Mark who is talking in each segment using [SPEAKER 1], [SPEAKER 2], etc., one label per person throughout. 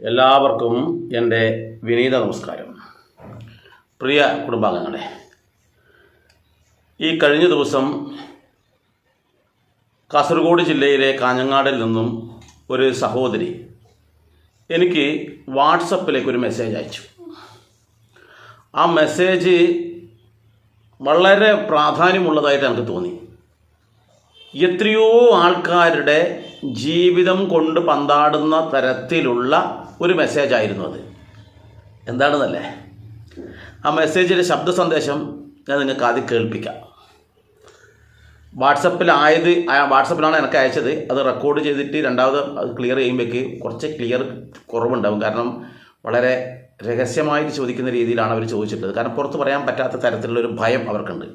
[SPEAKER 1] എല്ലാവർക്കും എന്റെ വിനീത നമസ്കാരം. പ്രിയ കുടുംബാംഗങ്ങളെ ഈ കഴിഞ്ഞ ദിവസം കാസർഗോഡ് ജില്ലയിലെ കാഞ്ഞങ്ങാടിൽ നിന്നും ഒരു സഹോദരി എനിക്ക് വാട്സപ്പിലേക്ക് ഒരു മെസ്സേജ് അയച്ചു. ആ മെസ്സേജ് വളരെ പ്രാധാന്യമുള്ളതായിട്ട് എനിക്ക് തോന്നി. എത്രയോ ആൾക്കാരുടെ ജീവിതം കൊണ്ട് പന്താടുന്ന തരത്തിലുള്ള ഒരു മെസ്സേജ് ആയിരുന്നു അത്. എന്താണെന്നല്ലേ? ആ മെസ്സേജിന്റെ ശബ്ദ സന്ദേശം ഞാൻ നിങ്ങൾക്ക് ആദ്യം കേൾപ്പിക്കാം. വാട്സപ്പിലായത് വാട്സപ്പിലാണ് എനിക്ക് അയച്ചത്. അത് റെക്കോർഡ് ചെയ്തിട്ട് രണ്ടാമത് അത് ക്ലിയർ ചെയ്യുമ്പോഴേക്ക് കുറച്ച് ക്ലിയർ കുറവുണ്ടാവും. കാരണം വളരെ രഹസ്യമായിട്ട് ചോദിക്കുന്ന രീതിയിലാണ് അവർ ചോദിച്ചിട്ടുള്ളത്. കാരണം പുറത്ത് പറയാൻ പറ്റാത്ത തരത്തിലുള്ളൊരു ഭയം അവർക്കുണ്ട്.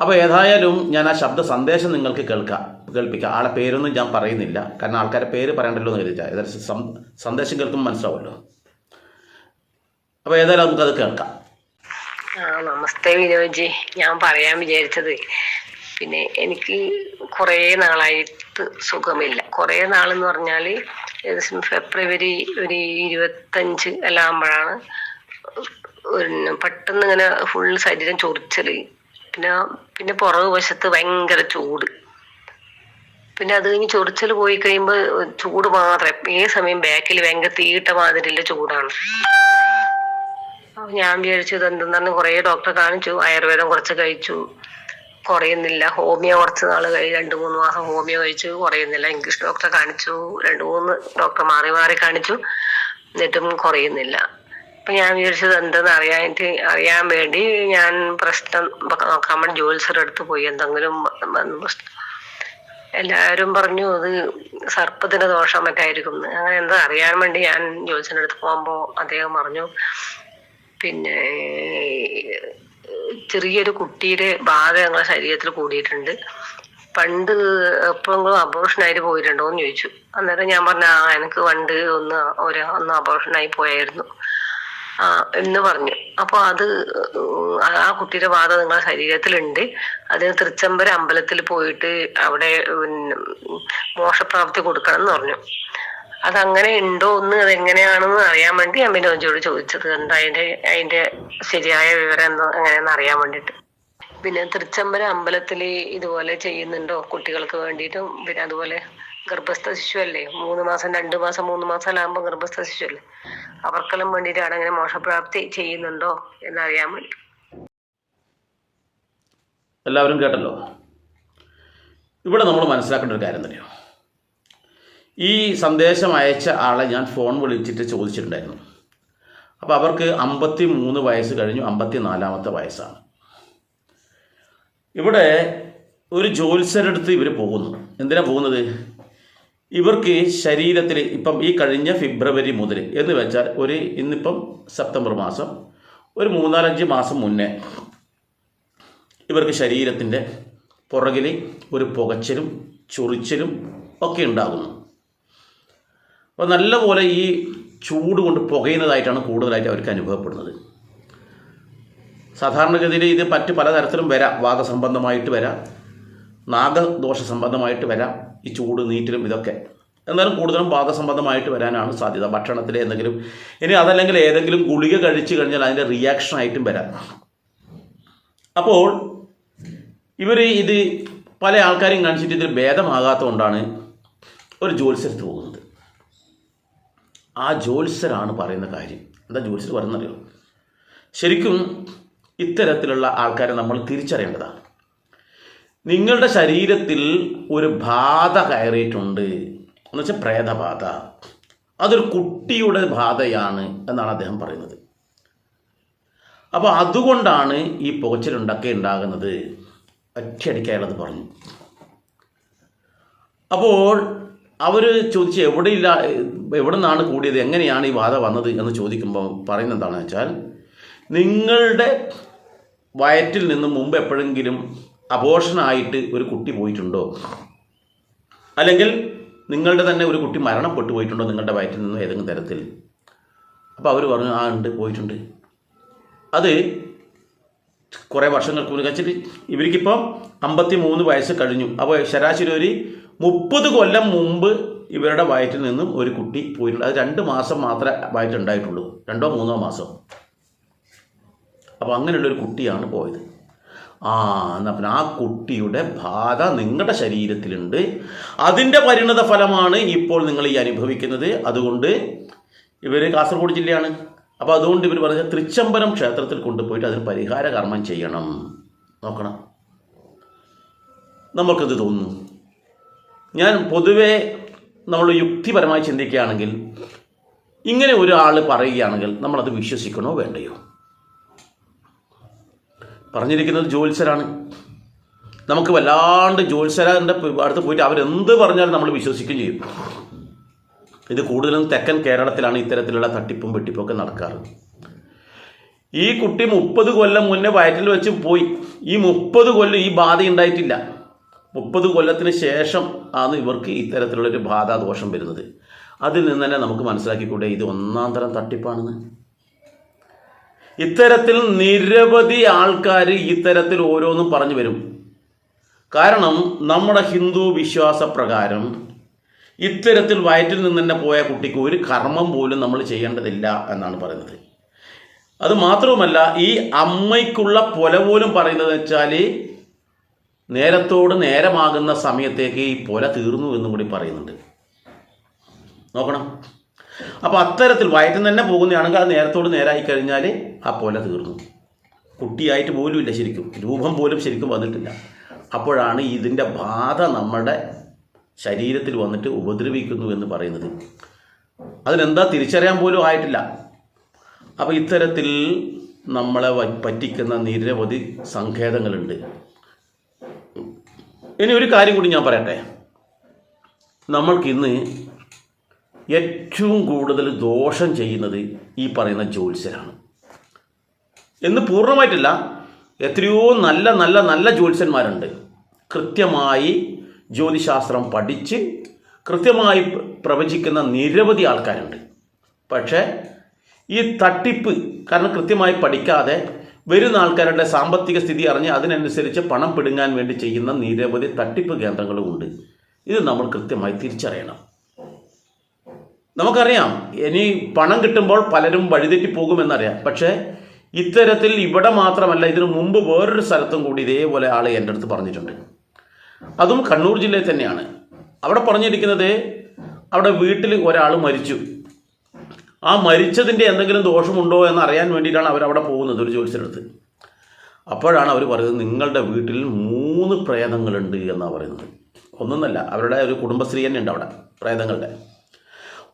[SPEAKER 1] അപ്പോൾ ഏതായാലും ഞാൻ ആ ശബ്ദ സന്ദേശം നിങ്ങൾക്ക് കേൾക്കാം. കേൾപ്പിക്കാം. ആളെ പേരൊന്നും ഞാൻ പറയുന്നില്ല. കാരണം ആൾക്കാരെ പേര് പറയണ്ടല്ലോ എന്ന് കരുതിച്ചാൽ സന്ദേശം കേൾക്കുമ്പോൾ മനസ്സിലാവുമല്ലോ. അപ്പോൾ ഏതായാലും നമുക്കത് കേൾക്കാം.
[SPEAKER 2] നമസ്തേ വിനോജി ഞാൻ പറയാൻ വിചാരിച്ചത് പിന്നെ എനിക്ക് കുറേ നാളായിട്ട് സുഖമില്ല. കുറേ നാളെന്ന് പറഞ്ഞാൽ ഏകദേശം ഫെബ്രുവരി ഒരു ഇരുപത്തഞ്ച് എല്ലാം ആകുമ്പോഴാണ് പെട്ടെന്ന് ഇങ്ങനെ ഫുൾ ശരീരം ചൊറിച്ചൽ പിന്നെ പിന്നെ പുറകു വശത്ത് ഭയങ്കര ചൂട്. പിന്നെ അത് കഴിഞ്ഞ് ചൊറിച്ചൽ പോയി കഴിയുമ്പോൾ ചൂട് മാത്രം. ഏ സമയം ബാക്കിൽ ഭയങ്കര തീട്ട മാതിരിയുള്ള ചൂടാണ്. ഞാൻ വിചാരിച്ചു ഇത് എന്തെന്നു കുറേ ഡോക്ടറെ കാണിച്ചു. ആയുർവേദം കുറച്ച് കഴിച്ചു. കുറയുന്നില്ല. ഹോമിയോ കുറച്ച് നാൾ കഴി രണ്ട് മൂന്ന് മാസം ഹോമിയോ കഴിച്ചു. കുറയുന്നില്ല. ഇംഗ്ലീഷ് ഡോക്ടറെ കാണിച്ചു. രണ്ട് മൂന്ന് ഡോക്ടർ മാറി മാറി കാണിച്ചു. എന്നിട്ടും കുറയുന്നില്ല. അപ്പൊ ഞാൻ വിചാരിച്ചത് എന്തെന്ന് അറിയാനായിട്ട് അറിയാൻ വേണ്ടി ഞാൻ പ്രശ്നം നോക്കാൻ വേണ്ടി ജോത്സ്യരുടെ അടുത്ത് പോയി. എന്തെങ്കിലും എല്ലാരും പറഞ്ഞു അത് സർപ്പത്തിന്റെ ദോഷം മറ്റായിരിക്കും. അങ്ങനെ എന്താ അറിയാൻ വേണ്ടി ഞാൻ ജോലിസിന്റെ അടുത്ത് പോകുമ്പോൾ അദ്ദേഹം പറഞ്ഞു. പിന്നെ ചെറിയൊരു കുട്ടിയുടെ ബാധ ഞങ്ങളുടെ ശരീരത്തിൽ കൂടിയിട്ടുണ്ട്. പണ്ട് എപ്പോഴെങ്കിലും അബോഷനായിട്ട് പോയിട്ടുണ്ടോ എന്ന് ചോദിച്ചു. അന്നേരം ഞാൻ പറഞ്ഞു ആ എനിക്ക് പണ്ട് ഒന്ന് ഒരു ഒന്ന് ആയി പോയായിരുന്നു. എന്ന് പറഞ്ഞു. അപ്പൊ അത് ആ കുട്ടിയുടെ ബാധ നിങ്ങളുടെ ശരീരത്തിലുണ്ട്. അതിന് തൃച്ചംബര അമ്പലത്തിൽ പോയിട്ട് അവിടെ മോശപ്രാപ്തി കൊടുക്കണം എന്ന് പറഞ്ഞു. അതങ്ങനെ ഉണ്ടോ എന്ന് അതെങ്ങനെയാണെന്ന് അറിയാൻ വേണ്ടി ഞാൻ ബിനോജിയോട് ചോദിച്ചത്. എന്താ അതിന്റെ അതിന്റെ ശരിയായ വിവരം എന്തോ എങ്ങനെയാണെന്ന് അറിയാൻ വേണ്ടിട്ട് പിന്നെ തൃച്ചംബര അമ്പലത്തിൽ ഇതുപോലെ ചെയ്യുന്നുണ്ടോ കുട്ടികൾക്ക് വേണ്ടിയിട്ടും? പിന്നെ അതുപോലെ ഗർഭസ്ഥ ശിശു അല്ലേ മൂന്ന് മാസം രണ്ട് മാസം മൂന്ന് മാസം ആകുമ്പോൾ ഗർഭസ്ഥ ശിശു അല്ലേ അവർക്കെല്ലാം വേണ്ടിയിട്ടാണ് അങ്ങനെ മോശപ്രാപ്തി ചെയ്യുന്നുണ്ടോ എന്നറിയാൻ വേണ്ടി.
[SPEAKER 1] എല്ലാവരും കേട്ടല്ലോ? ഇവിടെ നമ്മൾ മനസ്സിലാക്കേണ്ട ഒരു കാര്യം തന്നെയാണ് ഈ സന്ദേശം അയച്ച ആളെ ഞാൻ ഫോൺ വിളിച്ചിട്ട് ചോദിച്ചിട്ടുണ്ടായിരുന്നു. അപ്പോൾ അവർക്ക് അമ്പത്തി മൂന്ന് വയസ്സ് കഴിഞ്ഞു അമ്പത്തി നാലാമത്തെ വയസ്സാണ്. ഇവിടെ ഒരു ജ്യോത്സ്യരടുത്ത് ഇവർ പോകുന്നു. എന്തിനാണ് പോകുന്നത്? ഇവർക്ക് ശരീരത്തിൽ ഇപ്പം ഈ കഴിഞ്ഞ ഫെബ്രുവരി മുതൽ എന്ന് വെച്ചാൽ ഒരു ഇന്നിപ്പം സെപ്റ്റംബർ മാസം ഒരു മൂന്നാലഞ്ച് മാസം മുന്നേ ഇവർക്ക് ശരീരത്തിന്റെ പുറകിൽ ഒരു പുകച്ചിലും ചൊറിച്ചിലും ഒക്കെ ഉണ്ടാകുന്നു. അപ്പോൾ നല്ലപോലെ ഈ ചൂട് കൊണ്ട് പുകയുന്നതായിട്ടാണ് കൂടുതലായിട്ട് അവർക്ക് അനുഭവപ്പെടുന്നത്. സാധാരണഗതിയിൽ ഇത് മറ്റ് പലതരത്തിലും വരാം വാദസംബന്ധമായിട്ട് വരാം. നാഗദോഷ സംബന്ധമായിട്ട് വരാം ഈ ചൂട് നീറ്റിലും ഇതൊക്കെ. എന്നാലും കൂടുതലും പാകസംബന്ധമായിട്ട് വരാനാണ് സാധ്യത ഭക്ഷണത്തിലെ എന്തെങ്കിലും. ഇനി അതല്ലെങ്കിൽ ഏതെങ്കിലും ഗുളിക കഴിച്ചു കഴിഞ്ഞാൽ അതിന്റെ റിയാക്ഷൻ ആയിട്ടും വരാം. അപ്പോൾ ഇവർ ഇത് പല ആൾക്കാരെയും കാണിച്ചിട്ട് ഇതിൽ ഭേദമാകാത്തതുകൊണ്ടാണ് ഒരു ജ്യോത്സ്യത്ത് പോകുന്നത്. ആ ജ്യോത്സ്യരാണ് പറയുന്ന കാര്യം. എന്താ ജ്യോത്സ്യർ പറയുന്നറിയോ ശരിക്കും ഇത്തരത്തിലുള്ള ആൾക്കാരെ നമ്മൾ തിരിച്ചറിയേണ്ടതാണ്. നിങ്ങളുടെ ശരീരത്തിൽ ഒരു ബാധ കയറിയിട്ടുണ്ട്. എന്ന് വെച്ചാൽ പ്രേതബാധ. അതൊരു കുട്ടിയുടെ ബാധയാണ് എന്നാണ് അദ്ദേഹം പറയുന്നത്. അപ്പോൾ അതുകൊണ്ടാണ് ഈ പുകച്ചിലുണ്ടൊക്കെ ഉണ്ടാകുന്നത്. ഒറ്റയടിക്കായുള്ളത് പറഞ്ഞു. അപ്പോൾ അവർ ചോദിച്ച് എവിടെയില്ല എവിടെ നിന്നാണ് കൂടിയത് എങ്ങനെയാണ് ഈ ബാധ വന്നത് എന്ന് ചോദിക്കുമ്പോൾ പറയുന്നത് എന്താണെന്ന് വെച്ചാൽ നിങ്ങളുടെ വയറ്റിൽ നിന്ന് മുമ്പ് എപ്പോഴെങ്കിലും അബോഷനായിട്ട് ഒരു കുട്ടി പോയിട്ടുണ്ടോ? അല്ലെങ്കിൽ നിങ്ങളുടെ തന്നെ ഒരു കുട്ടി മരണപ്പെട്ടു പോയിട്ടുണ്ടോ നിങ്ങളുടെ വയറ്റിൽ നിന്നും ഏതെങ്കിലും തരത്തിൽ? അപ്പോൾ അവർ പറഞ്ഞു ആ ഉണ്ട് പോയിട്ടുണ്ട്. അത് കുറേ വർഷങ്ങൾക്ക് മുന്നേ വെച്ചിട്ട് ഇവർക്കിപ്പം അമ്പത്തി മൂന്ന് വയസ്സ് കഴിഞ്ഞു. അപ്പോൾ ശരാശരി ഒരു മുപ്പത് കൊല്ലം മുമ്പ് ഇവരുടെ വയറ്റിൽ നിന്നും ഒരു കുട്ടി പോയിട്ടുണ്ട്. അത് രണ്ട് മാസം മാത്രമേ വയറ്റുണ്ടായിട്ടുള്ളൂ രണ്ടോ മൂന്നോ മാസം. അപ്പോൾ അങ്ങനെയുള്ളൊരു കുട്ടിയാണ് പോയത്. ആ എന്നാ പിന്നെ ആ കുട്ടിയുടെ ബാധ നിങ്ങളുടെ ശരീരത്തിലുണ്ട്. അതിന്റെ പരിണത ഫലമാണ് ഇപ്പോൾ നിങ്ങൾ ഈ അനുഭവിക്കുന്നത്. അതുകൊണ്ട് ഇവർ കാസർഗോഡ് ജില്ലയാണ്. അപ്പോൾ അതുകൊണ്ട് ഇവർ പറഞ്ഞ തൃച്ചംബരം ക്ഷേത്രത്തിൽ കൊണ്ടുപോയിട്ട് അതിന് പരിഹാര കർമ്മം ചെയ്യണം. നോക്കണം. നമുക്കത് തോന്നുന്നു. ഞാൻ പൊതുവേ നമ്മൾ യുക്തിപരമായി ചിന്തിക്കുകയാണെങ്കിൽ ഇങ്ങനെ ഒരാൾ പറയുകയാണെങ്കിൽ നമ്മളത് വിശ്വസിക്കണോ വേണ്ടയോ? പറഞ്ഞിരിക്കുന്നത് ജ്യോത്സരാണ് നമുക്ക് വല്ലാണ്ട് ജ്യോത്സരാന്റെ അടുത്ത് പോയിട്ട് അവരെന്ത് പറഞ്ഞാലും നമ്മൾ വിശ്വസിക്കുകയും ചെയ്യും. ഇത് കൂടുതലും തെക്കൻ കേരളത്തിലാണ് ഇത്തരത്തിലുള്ള തട്ടിപ്പും വെട്ടിപ്പും നടക്കാറ്. ഈ കുട്ടി മുപ്പത് കൊല്ലം മുന്നേ വയറ്റിൽ വെച്ച് പോയി. ഈ മുപ്പത് കൊല്ലം ഈ ബാധ ഉണ്ടായിട്ടില്ല. മുപ്പത് കൊല്ലത്തിന് ശേഷം ആണ് ഇവർക്ക് ഇത്തരത്തിലുള്ളൊരു ബാധാദോഷം വരുന്നത്. അതിൽ നിന്ന് തന്നെ നമുക്ക് മനസ്സിലാക്കിക്കൂടെ ഇത് ഒന്നാം തരം തട്ടിപ്പാണെന്ന്. ഇത്തരത്തിൽ നിരവധി ആൾക്കാർ ഇത്തരത്തിൽ ഓരോന്നും പറഞ്ഞു വരും. കാരണം നമ്മുടെ ഹിന്ദു വിശ്വാസപ്രകാരം ഇത്തരത്തിൽ വയറ്റിൽ നിന്ന് തന്നെ പോയ കുട്ടിക്ക് ഒരു കർമ്മം പോലും നമ്മൾ ചെയ്യേണ്ടതില്ല എന്നാണ് പറയുന്നത്. അത് മാത്രവുമല്ല ഈ അമ്മയ്ക്കുള്ള പൊല പോലും പറയുന്നത് വെച്ചാൽ നേരത്തോട് നേരമാകുന്ന സമയത്തേക്ക് ഈ പൊല തീർന്നു എന്നും കൂടി പറയുന്നുണ്ട്. നോക്കണം. അപ്പോൾ അത്തരത്തിൽ വയറ്റിൽ നിന്ന് തന്നെ പോകുന്നതാണെങ്കിൽ അത് നേരത്തോട് നേരായി കഴിഞ്ഞാൽ ആ പോലെ തീർന്നു. കുട്ടിയായിട്ട് പോലും ഇല്ല ശരിക്കും. രൂപം പോലും ശരിക്കും വന്നിട്ടില്ല. അപ്പോഴാണ് ഇതിന്റെ ബാധ നമ്മുടെ ശരീരത്തിൽ വന്നിട്ട് ഉപദ്രവിക്കുന്നു എന്ന് പറയുന്നത്. അതിനെന്താ തിരിച്ചറിയാൻ പോലും ആയിട്ടില്ല. അപ്പോൾ ഇത്തരത്തിൽ നമ്മളെ പറ്റിക്കുന്ന നിരവധി സങ്കേതങ്ങളുണ്ട്. ഇനി ഒരു കാര്യം കൂടി ഞാൻ പറയട്ടെ. നമ്മൾക്കിന്ന് ഏറ്റവും കൂടുതൽ ദോഷം ചെയ്യുന്നത് ഈ പറയുന്ന ജ്യോത്സ്യരാണ്. എന്ന് പൂർണമായിട്ടില്ല. എത്രയോ നല്ല നല്ല നല്ല ജ്യോത്സ്യന്മാരുണ്ട്. കൃത്യമായി ജ്യോതിശാസ്ത്രം പഠിച്ച് കൃത്യമായി പ്രവചിക്കുന്ന നിരവധി ആൾക്കാരുണ്ട്. പക്ഷേ ഈ തട്ടിപ്പ് കാരണം കൃത്യമായി പഠിക്കാതെ വരുന്ന ആൾക്കാരുടെ സാമ്പത്തിക സ്ഥിതി അറിഞ്ഞ് അതിനനുസരിച്ച് പണം പിടുങ്ങാൻ വേണ്ടി ചെയ്യുന്ന നിരവധി തട്ടിപ്പ് കേന്ദ്രങ്ങളും ഉണ്ട്. ഇത് നമ്മൾ കൃത്യമായി തിരിച്ചറിയണം. നമുക്കറിയാം ഇനി പണം കിട്ടുമ്പോൾ പലരും വഴിതെറ്റി പോകുമെന്നറിയാം. പക്ഷേ ഇത്തരത്തിൽ ഇവിടെ മാത്രമല്ല ഇതിനു മുമ്പ് വേറൊരു സ്ഥലത്തും കൂടി ഇതേപോലെ ആൾ എന്റെ അടുത്ത് പറഞ്ഞിട്ടുണ്ട്. അതും കണ്ണൂർ ജില്ലയിൽ തന്നെയാണ്. അവിടെ പറഞ്ഞിരിക്കുന്നത് അവിടെ വീട്ടിൽ ഒരാൾ മരിച്ചു. ആ മരിച്ചതിന്റെ എന്തെങ്കിലും ദോഷമുണ്ടോ എന്ന് അറിയാൻ വേണ്ടിയിട്ടാണ് അവരവിടെ പോകുന്നത് ഒരു ജോലിസ്ഥലത്ത് അപ്പോഴാണ് അവർ പറയുന്നത് നിങ്ങളുടെ വീട്ടിൽ മൂന്ന് പ്രേതങ്ങളുണ്ട് എന്നാണ് പറയുന്നത്. ഒന്നൊന്നല്ല അവരുടെ ഒരു കുടുംബശ്രീ തന്നെ ഉണ്ട് അവിടെ പ്രേതങ്ങളുടെ.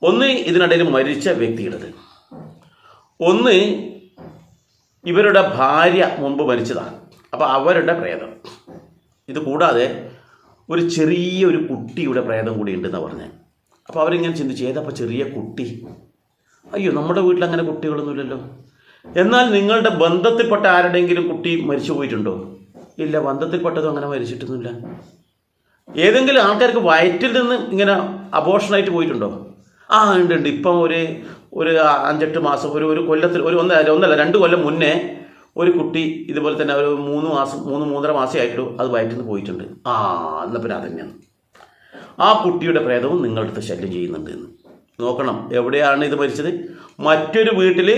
[SPEAKER 1] ഒന്ന് ഇതിനിടയിൽ മരിച്ച വ്യക്തിയുടേത്. ഒന്ന് ഇവരുടെ ഭാര്യ മുമ്പ് മരിച്ചതാണ്. അപ്പോൾ അവരുടെ പ്രേതം. ഇത് കൂടാതെ ഒരു ചെറിയ ഒരു കുട്ടിയുടെ പ്രേതം കൂടി ഉണ്ടെന്നാണ് പറഞ്ഞത് അപ്പോൾ അവരിങ്ങനെ ചിന്തിച്ചു? ഏതപ്പോൾ ചെറിയ കുട്ടി? അയ്യോ നമ്മുടെ വീട്ടിൽ അങ്ങനെ കുട്ടികളൊന്നുമില്ലല്ലോ. എന്നാൽ നിങ്ങളുടെ ബന്ധത്തിൽപ്പെട്ട ആരുടെയെങ്കിലും കുട്ടി മരിച്ചു പോയിട്ടുണ്ടോ? ഇല്ല ബന്ധത്തിൽപ്പെട്ടതും അങ്ങനെ മരിച്ചിട്ടൊന്നുമില്ല. ഏതെങ്കിലും ആൾക്കാർക്ക് വയറ്റിൽ നിന്ന് ഇങ്ങനെ അബോഷനായിട്ട് പോയിട്ടുണ്ടോ? ആ ഉണ്ട് ഉണ്ട്. ഇപ്പം ഒരു ഒരു അഞ്ചെട്ട് മാസം ഒരു ഒരു കൊല്ലത്തിൽ ഒരു ഒന്നല്ല ഒന്നല്ല രണ്ട് കൊല്ലം മുന്നേ ഒരു കുട്ടി ഇതുപോലെ തന്നെ ഒരു മൂന്ന് മാസം മൂന്ന് മൂന്നര മാസം ആയിട്ടുള്ളൂ അത് വയറ്റിൽ നിന്ന് പോയിട്ടുണ്ട്. ആ എന്നാൽ പിന്നെ അതന്നെയാണ് ആ കുട്ടിയുടെ പ്രേതവും നിങ്ങളുടെ അടുത്ത് ശല്യം ചെയ്യുന്നുണ്ട് എന്ന്. നോക്കണം എവിടെയാണ് ഇത് മരിച്ചത്? മറ്റൊരു വീട്ടിൽ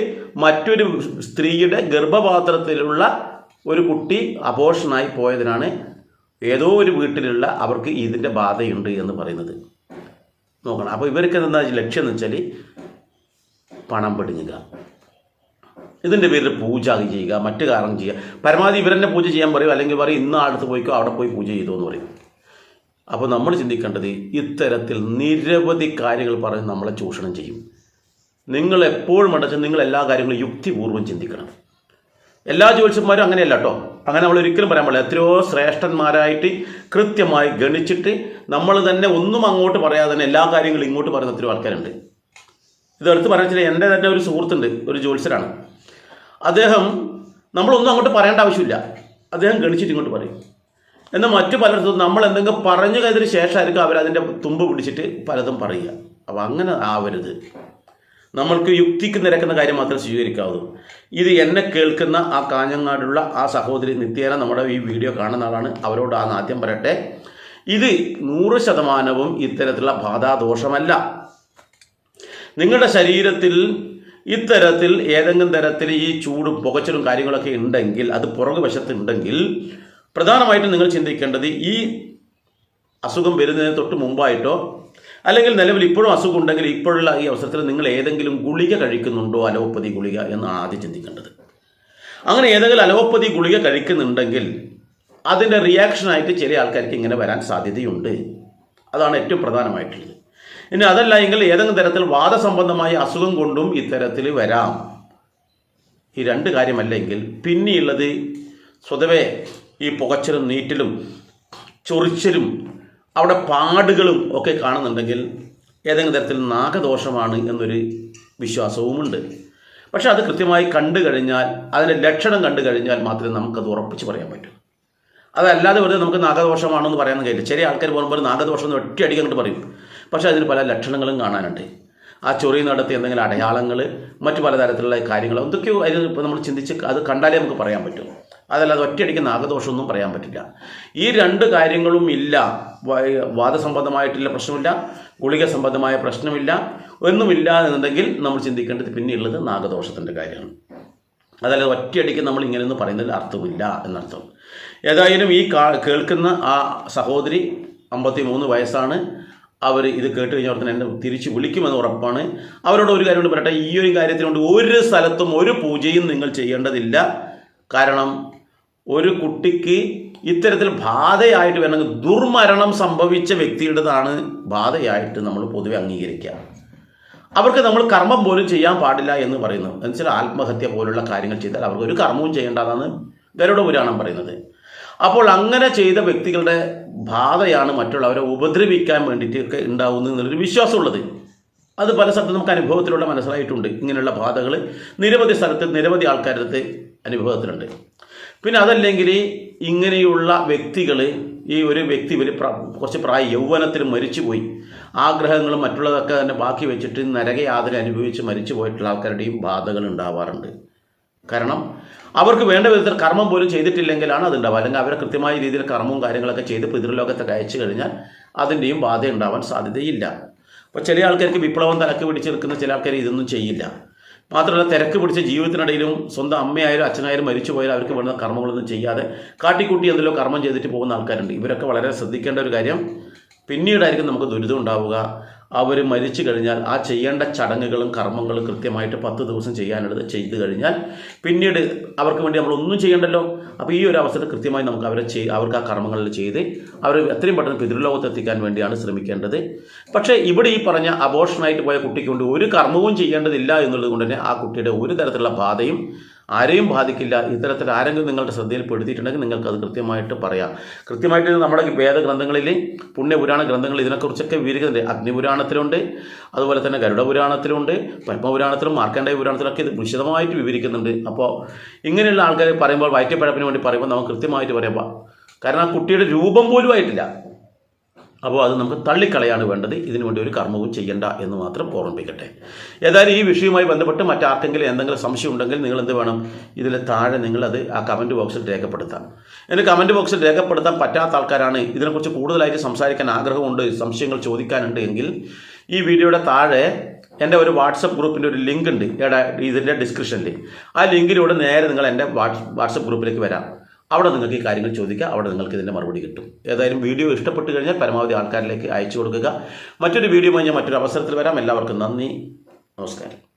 [SPEAKER 1] മറ്റൊരു സ്ത്രീയുടെ ഗർഭപാത്രത്തിലുള്ള ഒരു കുട്ടി അബോഷനായി പോയതിനാണ് ഏതോ ഒരു വീട്ടിലുള്ള അവർക്ക് ഇതിന്റെ ബാധയുണ്ട് എന്ന് പറയുന്നത്. നോക്കണം. അപ്പോൾ ഇവർക്ക് എന്താ ലക്ഷ്യം എന്ന് വെച്ചാൽ പണം പിടുങ്ങുക ഇതിന്റെ പേരിൽ പൂജ ചെയ്യുക മറ്റു കാരണം ചെയ്യുക. പരമാവധി ഇവരെന്നെ പൂജ ചെയ്യാൻ പറയും? അല്ലെങ്കിൽ പറയും ഇന്ന അടുത്ത് പോയിക്കോ അവിടെ പോയി പൂജ ചെയ്തോ എന്ന് പറയും. അപ്പോൾ നമ്മൾ ചിന്തിക്കേണ്ടത് ഇത്തരത്തിൽ നിരവധി കാര്യങ്ങൾ പറഞ്ഞ് നമ്മളെ ചൂഷണം ചെയ്യും. നിങ്ങൾ എപ്പോഴും അടച്ച് നിങ്ങൾ എല്ലാ കാര്യങ്ങളും യുക്തിപൂർവം ചിന്തിക്കണം. എല്ലാ ജ്യോത്സ്യന്മാരും അങ്ങനെയല്ല കേട്ടോ അങ്ങനെ നമ്മൾ ഒരിക്കലും പറയാൻ പാടില്ല. എത്രയോ ശ്രേഷ്ഠന്മാരായിട്ട് കൃത്യമായി ഗണിച്ചിട്ട് നമ്മൾ തന്നെ ഒന്നും അങ്ങോട്ട് പറയാതെ തന്നെ എല്ലാ കാര്യങ്ങളും ഇങ്ങോട്ട് പറയുന്ന എത്രയോ ആൾക്കാരുണ്ട്. ഇത് എടുത്ത് പറയാൻ വെച്ചാൽ എന്റെ തന്നെ ഒരു സുഹൃത്തുണ്ട് ഒരു ജ്യോത്സ്യരാണ് അദ്ദേഹം നമ്മളൊന്നും അങ്ങോട്ട് പറയേണ്ട ആവശ്യമില്ല. അദ്ദേഹം ഗണിച്ചിട്ട് ഇങ്ങോട്ട് പറയും. എന്നാൽ മറ്റു പലയിടത്തും നമ്മൾ എന്തെങ്കിലും പറഞ്ഞു കഴിഞ്ഞതിന് ശേഷമായിരിക്കും അവരതിന്റെ തുമ്പ് പിടിച്ചിട്ട് പലതും പറയുക. അപ്പോൾ അങ്ങനെ ആവരുത്. നമ്മൾക്ക് യുക്തിക്ക് നിരക്കുന്ന കാര്യം മാത്രമേ സ്വീകരിക്കാവൂ. ഇത് എന്നെ കേൾക്കുന്ന ആ കാഞ്ഞങ്ങാടുള്ള ആ സഹോദരി നിത്യേന നമ്മുടെ ഈ വീഡിയോ കാണുന്ന ആളാണ്. അവരോട് ആ ആദ്യം പറയട്ടെ. ഇത് നൂറ് ശതമാനവും ഇത്തരത്തിലുള്ള ബാധാദോഷമല്ല. നിങ്ങളുടെ ശരീരത്തിൽ ഇത്തരത്തിൽ ഏതെങ്കിലും തരത്തിൽ ഈ ചൂടും പുകച്ചിലും കാര്യങ്ങളൊക്കെ ഉണ്ടെങ്കിൽ അത് പുറകു വശത്ത് ഉണ്ടെങ്കിൽ പ്രധാനമായിട്ടും നിങ്ങൾ ചിന്തിക്കേണ്ടത് ഈ അസുഖം വരുന്നതിന് തൊട്ട് മുമ്പായിട്ടോ അല്ലെങ്കിൽ നിലവിൽ ഇപ്പോഴും അസുഖം ഉണ്ടെങ്കിൽ ഇപ്പോഴുള്ള ഈ അവസരത്തിൽ നിങ്ങൾ ഏതെങ്കിലും ഗുളിക കഴിക്കുന്നുണ്ടോ? അലോപ്പതി ഗുളിക എന്ന് ആദ്യം ചിന്തിക്കേണ്ടത്. അങ്ങനെ ഏതെങ്കിലും അലോപ്പതി ഗുളിക കഴിക്കുന്നുണ്ടെങ്കിൽ അതിന്റെ റിയാക്ഷനായിട്ട് ചില ആൾക്കാർക്ക് ഇങ്ങനെ വരാൻ സാധ്യതയുണ്ട്. അതാണ് ഏറ്റവും പ്രധാനമായിട്ടുള്ളത്. ഇനി അതല്ല എങ്കിൽ ഏതെങ്കിലും തരത്തിൽ വാദസംബന്ധമായ അസുഖം കൊണ്ടും ഇത്തരത്തിൽ വരാം. ഈ രണ്ട് കാര്യമല്ലെങ്കിൽ പിന്നെയുള്ളത് സ്വതവേ ഈ പുകച്ചിലും നീറ്റിലും ചൊറിച്ചിലും അവിടെ പാടുകളും ഒക്കെ കാണുന്നുണ്ടെങ്കിൽ ഏതെങ്കിലും തരത്തിൽ നാഗദോഷമാണ് എന്നൊരു വിശ്വാസവുമുണ്ട്. പക്ഷെ അത് കൃത്യമായി കണ്ടു കഴിഞ്ഞാൽ അതിന്റെ ലക്ഷണം കണ്ടു കഴിഞ്ഞാൽ മാത്രമേ നമുക്കത് ഉറപ്പിച്ച് പറയാൻ പറ്റൂ. അതല്ലാതെ വെറുതെ നമുക്ക് നാഗദോഷമാണെന്ന് പറയാൻ കഴിയില്ല. ചെറിയ ആൾക്കാർ പോകുമ്പോൾ നാഗദോഷം എന്ന് ഒറ്റയടിക്ക് പറയും. പക്ഷേ അതിന് പല ലക്ഷണങ്ങളും കാണാനുണ്ട്. ആ ചൊറി നടത്തി എന്തെങ്കിലും അടയാളങ്ങൾ മറ്റു പലതരത്തിലുള്ള കാര്യങ്ങൾ എന്തൊക്കെയോ അതിന് ഇപ്പോൾ നമ്മൾ ചിന്തിച്ച് അത് കണ്ടാലേ നമുക്ക് പറയാൻ പറ്റൂ. അതല്ലാതെ ഒറ്റയടിക്ക് നാഗദോഷമൊന്നും പറയാൻ പറ്റില്ല. ഈ രണ്ട് കാര്യങ്ങളും ഇല്ല. വാദസംബന്ധമായിട്ടുള്ള പ്രശ്നമില്ല. ഗുളിക സംബന്ധമായ പ്രശ്നമില്ല. ഒന്നുമില്ല എന്നുണ്ടെങ്കിൽ നമ്മൾ ചിന്തിക്കേണ്ടത് പിന്നെയുള്ളത് നാഗദോഷത്തിന്റെ കാര്യമാണ്. അതല്ലാതെ ഒറ്റയടിക്ക് നമ്മൾ ഇങ്ങനെയൊന്നും പറയുന്നതിൽ അർത്ഥമില്ല എന്നർത്ഥം. ഏതായാലും ഈ കേൾക്കുന്ന ആ സഹോദരി അമ്പത്തി മൂന്ന് വയസ്സാണ്. അവർ ഇത് കേട്ട് കഴിഞ്ഞാൽ തന്നെ എന്നെ തിരിച്ച് വിളിക്കുമെന്ന് ഉറപ്പാണ്. അവരോട് ഒരു കാര്യം കൊണ്ട് പറയട്ടെ ഈ ഒരു കാര്യത്തിനുകൊണ്ട് ഒരു സ്ഥലത്തും ഒരു പൂജയും നിങ്ങൾ ചെയ്യേണ്ടതില്ല. കാരണം ഒരു കുട്ടിക്ക് ഇത്തരത്തിൽ ബാധയായിട്ട് വേണമെങ്കിൽ ദുർമരണം സംഭവിച്ച വ്യക്തിയുടേതാണ് ബാധയായിട്ട് നമ്മൾ പൊതുവെ അംഗീകരിക്കുക. അവർക്ക് നമ്മൾ കർമ്മം പോലും ചെയ്യാൻ പാടില്ല എന്ന് പറയുന്നു. എന്നുവെച്ചാൽ ആത്മഹത്യ പോലുള്ള കാര്യങ്ങൾ ചെയ്താൽ അവർക്ക് ഒരു കർമ്മവും ചെയ്യേണ്ടതാണ്. ഗരുഡ പുരാണം പറയുന്നത്. അപ്പോൾ അങ്ങനെ ചെയ്ത വ്യക്തികളുടെ ബാധയാണ് മറ്റുള്ളവരെ ഉപദ്രവിക്കാൻ വേണ്ടിയിട്ട് ഉണ്ടാവുന്നു എന്നുള്ളൊരു വിശ്വാസമുള്ളത്. അത് പല സ്ഥലത്തും നമുക്ക് അനുഭവത്തിലൂടെ മനസ്സിലായിട്ടുണ്ട്. ഇങ്ങനെയുള്ള ബാധകൾ നിരവധി സ്ഥലത്ത് നിരവധി ആൾക്കാരുടെ അടുത്ത് അനുഭവത്തിലുണ്ട്. പിന്നെ അതല്ലെങ്കിൽ ഇങ്ങനെയുള്ള വ്യക്തികൾ ഈ ഒരു വ്യക്തി ഒരു കുറച്ച് പ്രായ യൗവനത്തിൽ മരിച്ചുപോയി. ആഗ്രഹങ്ങളും മറ്റുള്ളതൊക്കെ തന്നെ ബാക്കി വെച്ചിട്ട് നരകയാതന അനുഭവിച്ച് മരിച്ചു പോയിട്ടുള്ള ആൾക്കാരുടെയും ബാധകൾ ഉണ്ടാവാറുണ്ട്. കാരണം അവർക്ക് വേണ്ട വിധത്തിൽ കർമ്മം പോലും ചെയ്തിട്ടില്ലെങ്കിലാണ് അതുണ്ടാവുക. അല്ലെങ്കിൽ അവരെ കൃത്യമായ രീതിയിൽ കർമ്മവും കാര്യങ്ങളൊക്കെ ചെയ്ത് പിതൃലോകത്തെ അയച്ചു കഴിഞ്ഞാൽ അതിന്റെയും ബാധ ഉണ്ടാവാൻ സാധ്യതയില്ല. അപ്പോൾ ചില ആൾക്കാർക്ക് വിപ്ലവം തലക്ക് പിടിച്ച് നിൽക്കുന്ന ചില ആൾക്കാർ ഇതൊന്നും ചെയ്യില്ല. മാത്രമല്ല തിരക്ക് പിടിച്ച ജീവിതത്തിനിടയിലും സ്വന്തം അമ്മയായാലും അച്ഛനായാലും മരിച്ചു പോയാലും അവർക്ക് വേണ്ട കർമ്മങ്ങളൊന്നും ചെയ്യാതെ കാട്ടിക്കൂട്ടി എന്തെല്ലോ കർമ്മം ചെയ്തിട്ട് പോകുന്ന ആൾക്കാരുണ്ട്. ഇവരൊക്കെ വളരെ ശ്രദ്ധിക്കേണ്ട ഒരു കാര്യം പിന്നീടായിരിക്കും നമുക്ക് ദുരിതം ഉണ്ടാവുക. അവർ മരിച്ചു കഴിഞ്ഞാൽ ആ ചെയ്യേണ്ട ചടങ്ങുകളും കർമ്മങ്ങളും കൃത്യമായിട്ട് പത്ത് ദിവസം ചെയ്യാനുള്ളത് ചെയ്തു കഴിഞ്ഞാൽ പിന്നീട് അവർക്ക് വേണ്ടി നമ്മൾ ഒന്നും ചെയ്യണ്ടല്ലോ. അപ്പോൾ ഈ ഒരു അവസരത്തിൽ കൃത്യമായി നമുക്ക് അവരെ ചെയ് അവർക്ക് ആ കർമ്മങ്ങളിൽ ചെയ്ത് അവർ എത്രയും പെട്ടെന്ന് പിതൃലോകത്ത് എത്തിക്കാൻ വേണ്ടിയാണ് ശ്രമിക്കേണ്ടത്. പക്ഷേ ഇവിടെ ഈ പറഞ്ഞ അബോഷനായിട്ട് പോയ കുട്ടിക്ക് കൊണ്ട് ഒരു കർമ്മവും ചെയ്യേണ്ടതില്ല എന്നുള്ളത് കൊണ്ട് തന്നെ ആ കുട്ടിയുടെ ഒരു തരത്തിലുള്ള ബാധയും ആരെയും ബാധിക്കില്ല. ഇത്തരത്തിൽ ആരെങ്കിലും നിങ്ങളുടെ ശ്രദ്ധയിൽപ്പെടുത്തിയിട്ടുണ്ടെങ്കിൽ നിങ്ങൾക്ക് അത് കൃത്യമായിട്ട് പറയാം. കൃത്യമായിട്ട് നമ്മുടെ വേദഗ്രന്ഥങ്ങളിൽ പുണ്യപുരാണ ഗ്രന്ഥങ്ങൾ ഇതിനെക്കുറിച്ചൊക്കെ വിവരിക്കുന്നുണ്ട്. അഗ്നിപുരാണത്തിലുണ്ട് അതുപോലെ തന്നെ ഗരുഡ പുരാണത്തിലുണ്ട് പത്മപുരാണത്തിലും മാർക്കണ്ഡേയ പുരാണത്തിലൊക്കെ ഇത് വിശദമായിട്ട് വിവരിക്കുന്നുണ്ട്. അപ്പോൾ ഇങ്ങനെയുള്ള ആൾക്കാർ പറയുമ്പോൾ വയറ്റപ്പഴപ്പിന് വേണ്ടി പറയുമ്പോൾ നമുക്ക് കൃത്യമായിട്ട് പറയാം. കാരണം ആ കുട്ടിയുടെ രൂപം പോലും ആയിട്ടില്ല. അപ്പോൾ അത് നമുക്ക് തള്ളിക്കളയാണ് വേണ്ടത്. ഇതിനുവേണ്ടി ഒരു കർമ്മവും ചെയ്യേണ്ട എന്ന് മാത്രം ഓർമ്മിപ്പിക്കട്ടെ. ഏതായാലും ഈ വിഷയവുമായി ബന്ധപ്പെട്ട് മറ്റാർക്കെങ്കിലും എന്തെങ്കിലും സംശയം ഉണ്ടെങ്കിൽ നിങ്ങൾ എന്ത് വേണം? ഇതിൽ താഴെ നിങ്ങളത് ആ കമന്റ് ബോക്സിൽ രേഖപ്പെടുത്താം. എന്നെ കമന്റ് ബോക്സിൽ രേഖപ്പെടുത്താൻ പറ്റാത്ത ആൾക്കാരാണ്. ഇതിനെക്കുറിച്ച് കൂടുതലായിട്ട് സംസാരിക്കാൻ ആഗ്രഹമുണ്ട് സംശയങ്ങൾ ചോദിക്കാനുണ്ട് എങ്കിൽ ഈ വീഡിയോയുടെ താഴെ എന്റെ ഒരു വാട്സപ്പ് ഗ്രൂപ്പിന്റെ ഒരു ലിങ്ക് ഉണ്ട്. ഇതിന്റെ ഡിസ്ക്രിപ്ഷനിൽ. ആ ലിങ്കിലൂടെ നേരെ നിങ്ങൾ എന്റെ വാട്സപ്പ് ഗ്രൂപ്പിലേക്ക് വരാം. അവിടെ നിങ്ങൾക്ക് ഈ കാര്യങ്ങൾ ചോദിക്കുക അവിടെ നിങ്ങൾക്ക് ഇതിന്റെ മറുപടി കിട്ടും. ഏതായാലും വീഡിയോ ഇഷ്ടപ്പെട്ട് കഴിഞ്ഞാൽ പരമാവധി ആൾക്കാരിലേക്ക് അയച്ചു കൊടുക്കുക. മറ്റൊരു വീഡിയോ ഞാൻ മറ്റൊരു അവസരത്തിൽ വരാം. എല്ലാവർക്കും നന്ദി. നമസ്കാരം.